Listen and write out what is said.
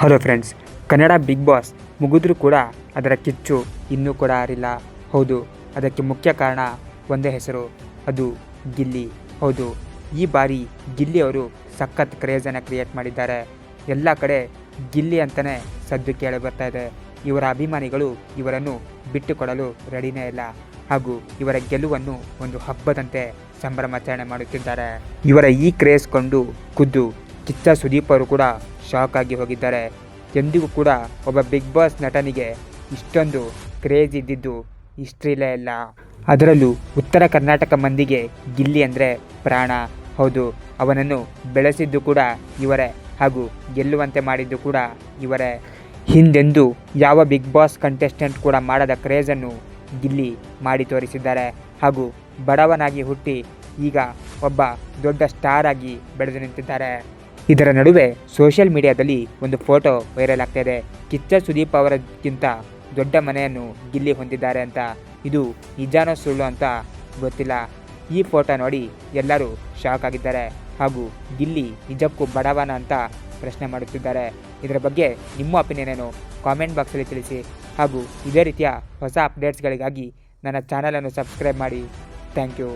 Hello friends Kannada big boss ಮುಗಿದ್ರೂ ಕೂಡ ಅದರ ಕಿಚ್ಚು ಇನ್ನೂ ಕೂಡ ಆರಿಲ್ಲ. ಹೌದು, ಅದಕ್ಕೆ ಮುಖ್ಯ ಕಾರಣ ಒಂದೇ ಹೆಸರು, ಅದು ಗಿಲ್ಲಿ. ಹೌದು, ಈ ಬಾರಿ ಗಿಲ್ಲಿ ಅವರು ಸಖತ್ ಕ್ರೇಜನ್ನು ಕ್ರಿಯೇಟ್ ಮಾಡಿದ್ದಾರೆ. ಎಲ್ಲ ಕಡೆ ಗಿಲ್ಲಿ ಅಂತಲೇ ಸದ್ದು ಕೇಳಿ ಬರ್ತಾ ಇದೆ. ಇವರ ಅಭಿಮಾನಿಗಳು ಇವರನ್ನು ಬಿಟ್ಟುಕೊಡಲು ರೆಡಿನೇ ಇಲ್ಲ. ಹಾಗೂ ಇವರ ಗೆಲುವನ್ನು ಒಂದು ಹಬ್ಬದಂತೆ ಸಂಭ್ರಮಾಚರಣೆ ಮಾಡುತ್ತಿದ್ದಾರೆ. ಇವರ ಈ ಕ್ರೇಜ್ ಕೊಂಡು ಖುದ್ದು ಕಿಚ್ಚ ಸುದೀಪ್ ಅವರು ಕೂಡ ಶಾಕ್ ಆಗಿ ಹೋಗಿದ್ದಾರೆ. ಎಂದಿಗೂ ಕೂಡ ಒಬ್ಬ ಬಿಗ್ ಬಾಸ್ ನಟನಿಗೆ ಇಷ್ಟೊಂದು ಕ್ರೇಜ್ ಇದ್ದಿದ್ದು ಹಿಸ್ಟ್ರಿಲೇ ಇಲ್ಲ ಅದರಲ್ಲೂ ಉತ್ತರ ಕರ್ನಾಟಕ ಮಂದಿಗೆ ಗಿಲ್ಲಿ ಅಂದರೆ ಪ್ರಾಣ. ಹೌದು, ಅವನನ್ನು ಬೆಳೆಸಿದ್ದು ಕೂಡ ಇವರೇ ಹಾಗೂ ಗೆಲ್ಲುವಂತೆ ಮಾಡಿದ್ದು ಕೂಡ ಇವರೇ. ಹಿಂದೆಂದು ಯಾವ ಬಿಗ್ ಬಾಸ್ ಕಂಟೆಸ್ಟೆಂಟ್ ಕೂಡ ಮಾಡದ ಕ್ರೇಜನ್ನು ಗಿಲ್ಲಿ ಮಾಡಿ ತೋರಿಸಿದ್ದಾರೆ ಹಾಗೂ ಬಡವನಾಗಿ ಹುಟ್ಟಿ ಈಗ ಒಬ್ಬ ದೊಡ್ಡ ಸ್ಟಾರ್ ಆಗಿ ಬೆಳೆದು ನಿಂತಿದ್ದಾರೆ. ಇದರ ನಡುವೆ ಸೋಷಿಯಲ್ ಮೀಡಿಯಾದಲ್ಲಿ ಒಂದು ಫೋಟೋ ವೈರಲ್ ಆಗ್ತಾ ಇದೆ ಕಿಚ್ಚ ಸುದೀಪ್ ಅವರಕ್ಕಿಂತ ದೊಡ್ಡ ಮನೆಯನ್ನು ಗಿಲ್ಲಿ ಹೊಂದಿದ್ದಾರೆ ಅಂತ ಇದು ನಿಜಾನೋ ಸುಳ್ಳು ಅಂತ ಗೊತ್ತಿಲ್ಲ. ಈ ಫೋಟೋ ನೋಡಿ ಎಲ್ಲರೂ ಶಾಕ್ ಆಗಿದ್ದಾರೆ ಹಾಗೂ ಗಿಲ್ಲಿ ನಿಜಕ್ಕೂ ಬಡವನ ಅಂತ ಪ್ರಶ್ನೆ ಮಾಡುತ್ತಿದ್ದಾರೆ. ಇದರ ಬಗ್ಗೆ ನಿಮ್ಮ ಒಪಿನಿಯನ್ ಏನು? ಕಾಮೆಂಟ್ ಬಾಕ್ಸಲ್ಲಿ ತಿಳಿಸಿ. ಹಾಗೂ ಇದೇ ರೀತಿಯ ಹೊಸ ಅಪ್ಡೇಟ್ಸ್ಗಳಿಗಾಗಿ ನನ್ನ ಚಾನಲನ್ನು ಸಬ್ಸ್ಕ್ರೈಬ್ ಮಾಡಿ. Thank you